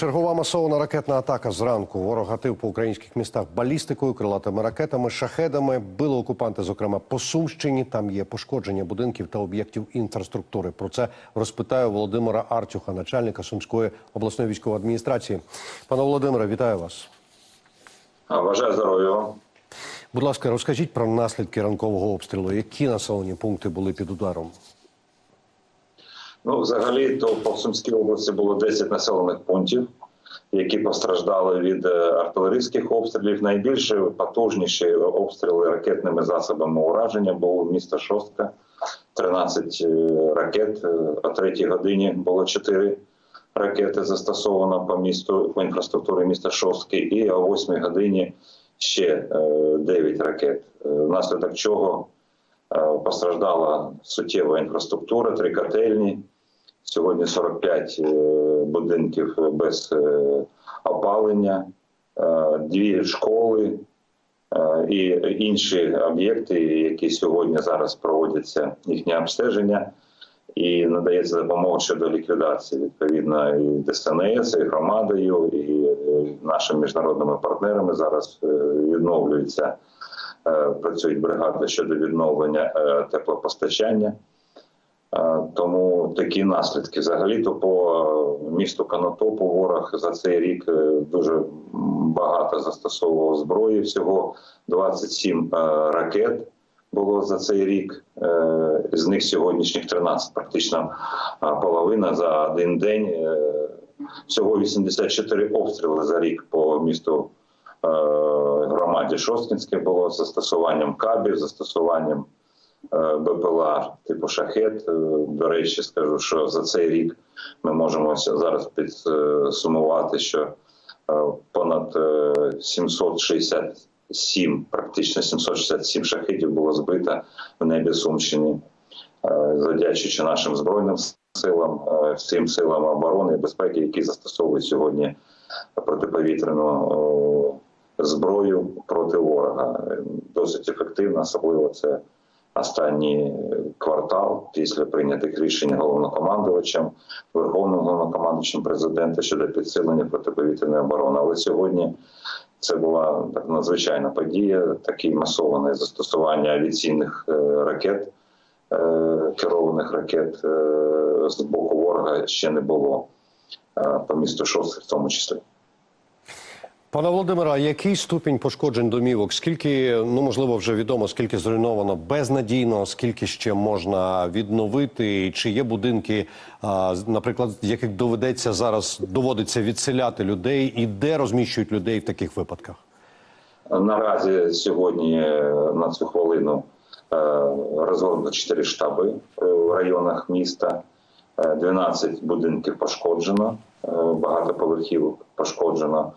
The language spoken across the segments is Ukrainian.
Чергова масована ракетна атака зранку. Ворог гатив по українських містах балістикою, крилатими ракетами, шахедами. Били окупанти, зокрема по Сумщині. Там є пошкодження будинків та об'єктів інфраструктури. Про це розпитаю Володимира Артюха, начальника Сумської обласної військової адміністрації. Пане Володимире, вітаю вас. А, Бажаю здоров'я. Будь ласка, розкажіть про наслідки ранкового обстрілу. Які населені пункти були під ударом? Ну, взагалі, то по Сумській області було 10 населених пунктів, які постраждали від е, артилерійських обстрілів. Найбільше потужніші обстріли ракетними засобами ураження було місто Шостка. 13 е, ракет. Е, О третій годині було 4 ракети застосовано по місту по інфраструктурі міста Шостки, і о 8 годині ще 9 ракет. Внаслідок чого Постраждала суттєва інфраструктура, три котельні. Сьогодні 45 е, будинків без е, опалення, е, дві школи і інші об'єкти, які сьогодні зараз проводяться їхнє обстеження. І надається допомога щодо ліквідації відповідно і ДСНС, і громадою, і нашими міжнародними партнерами зараз відновлюється Е, працюють бригади щодо відновлення теплопостачання. Е, Тому такі наслідки. Взагалі, то по місту Канатопу ворог за цей рік е, дуже багато застосовував зброї. Всього 27 е, ракет було за цей рік. Е, З них сьогоднішніх 13, практично половина за один день. Е, Всього 84 обстріли за рік по місту е, громаді Шосткінське було застосуванням кабів, застосуванням е, БПЛА типу шахет. Е, До речі, скажу, що за цей рік ми можемо зараз підсумувати, що е, понад е, 767, практично 767 шахетів було збито в небі Сумщини, Е, завдячуючи нашим збройним силам, е, всім силам оборони і безпеки, які застосовують сьогодні протиповітряну зброю проти ворога. Досить ефективно, особливо це останній квартал після прийнятих рішень головнокомандувачем, верховним головнокомандувачем президента щодо підсилення протиповітряної оборони. Але сьогодні це була так надзвичайна подія, таке масоване застосування авіаційних е, ракет, е, керованих ракет е, з боку ворога ще не було е, по місту Шостки в тому числі. Пане Володимире, який ступінь пошкоджень домівок? Скільки, ну можливо, вже відомо, скільки зруйновано безнадійно, скільки ще можна відновити? Чи є будинки, наприклад, яких доведеться зараз доводиться відселяти людей, і де розміщують людей в таких випадках? Наразі сьогодні е, на цю хвилину е, розгорнуто 4 штаби е, в районах міста. Е, 12 будинків пошкоджено, е, багато поверхів пошкоджено.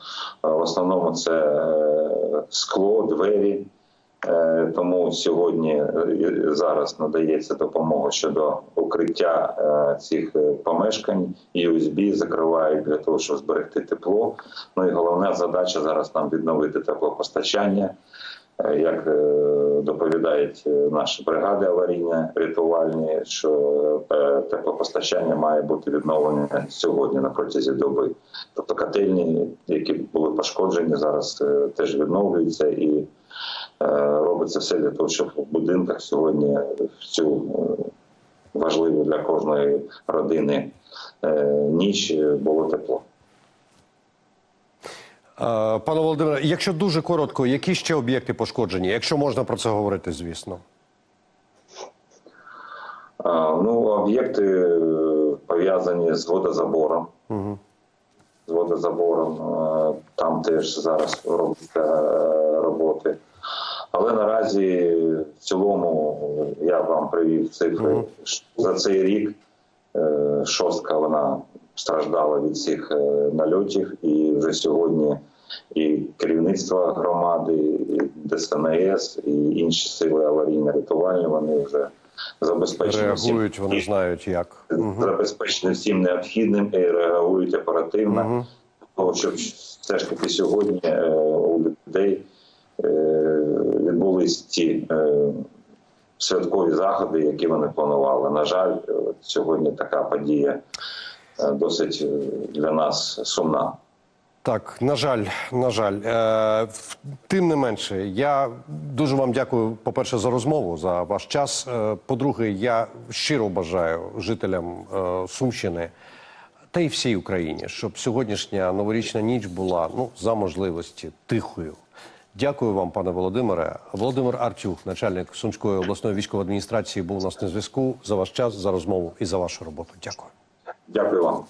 Е, В основному це е, скло, двері. Е, Тому сьогодні е, зараз надається допомога щодо укриття е, цих е, помешкань. USB закривають для того, щоб зберегти тепло. Ну і головна задача зараз нам відновити теплопостачання. Е, Як е, доповідають е, наші бригади аварійні рятувальні, що е, теплопостачання має бути відновлене сьогодні на протязі доби. Тобто котельні, які були пошкоджені, зараз е, теж відновлюються і робиться все для того, щоб в будинках сьогодні в цю важливу для кожної родини ніч було тепло. Е, Пане Володимире, якщо дуже коротко, які ще об'єкти пошкоджені? Якщо можна про це говорити, звісно. А, Ну, об'єкти е, пов'язані з водозабором. Угу. З водозабором е, там теж зараз робляться е, роботи. Але наразі в цілому е, я вам привів цифри. Ш- за цей рік. е, Шостка вона страждала від цих е, нальотів, і вже сьогодні і керівництво громади, і ДСНС, і інші сили аварійно-рятувальні вони вже забезпечені всім вони знають як. Забезпечені всім необхідним і реагують оперативно, Угу. того, щоб все ж таки сьогодні е, у людей е, відбулись ці е, святкові заходи, які вони планували. На жаль, сьогодні така подія досить е, для нас сумна. Так, на жаль, на жаль. Е, тим не менше, я дуже вам дякую, по-перше, за розмову, за ваш час. Е, по-друге, я щиро бажаю жителям е, Сумщини та й всій Україні, щоб сьогоднішня новорічна ніч була ну, за можливості тихою. Дякую вам, пане Володимире. Володимир Артюх, начальник Сумської обласної військової адміністрації, був у нас на зв'язку за ваш час, за розмову і за вашу роботу. Дякую. Дякую вам.